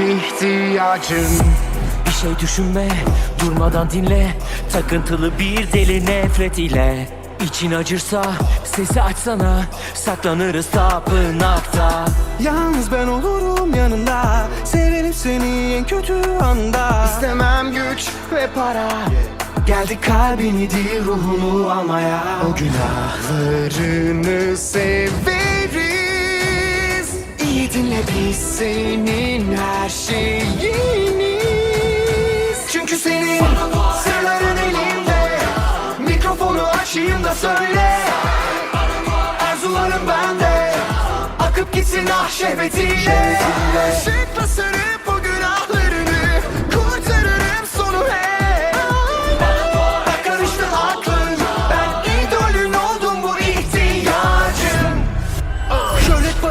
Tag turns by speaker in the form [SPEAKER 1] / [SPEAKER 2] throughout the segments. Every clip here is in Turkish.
[SPEAKER 1] ihtiyacım
[SPEAKER 2] Bir şey düşünme, durmadan dinle. Takıntılı bir deli nefret ile. İçin acırsa sesi açsana. Saklanırız tapınakta.
[SPEAKER 3] Yalnız ben olurum yanında. Severim seni en kötü anda.
[SPEAKER 1] İstemem güç ve para.
[SPEAKER 3] Geldik kalbini değil ruhunu almaya.
[SPEAKER 1] O günahlarını severiz İyi dinle biz senin her şeyiniz. Çünkü senin sırların elimde. Mikrofonu açayım da söyle. Arzularım bende. Akıp gitsin ah şehvetiyle. Işıkla sarıp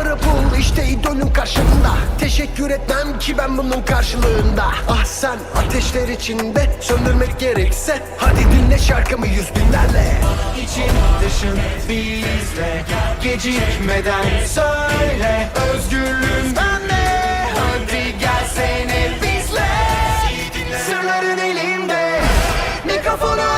[SPEAKER 4] Para bul işte idolün karşında. Teşekkür etmem ki ben bunun karşılığında. Ah sen ateşler içinde. Söndürmek gerekse Hadi dinle şarkımı yüz binlerle.
[SPEAKER 1] İçin dışın bizle Gecikmeden söyle. Özgürlüğün bende Hadi gel seni bizle. Sırların elimde Mikrofonu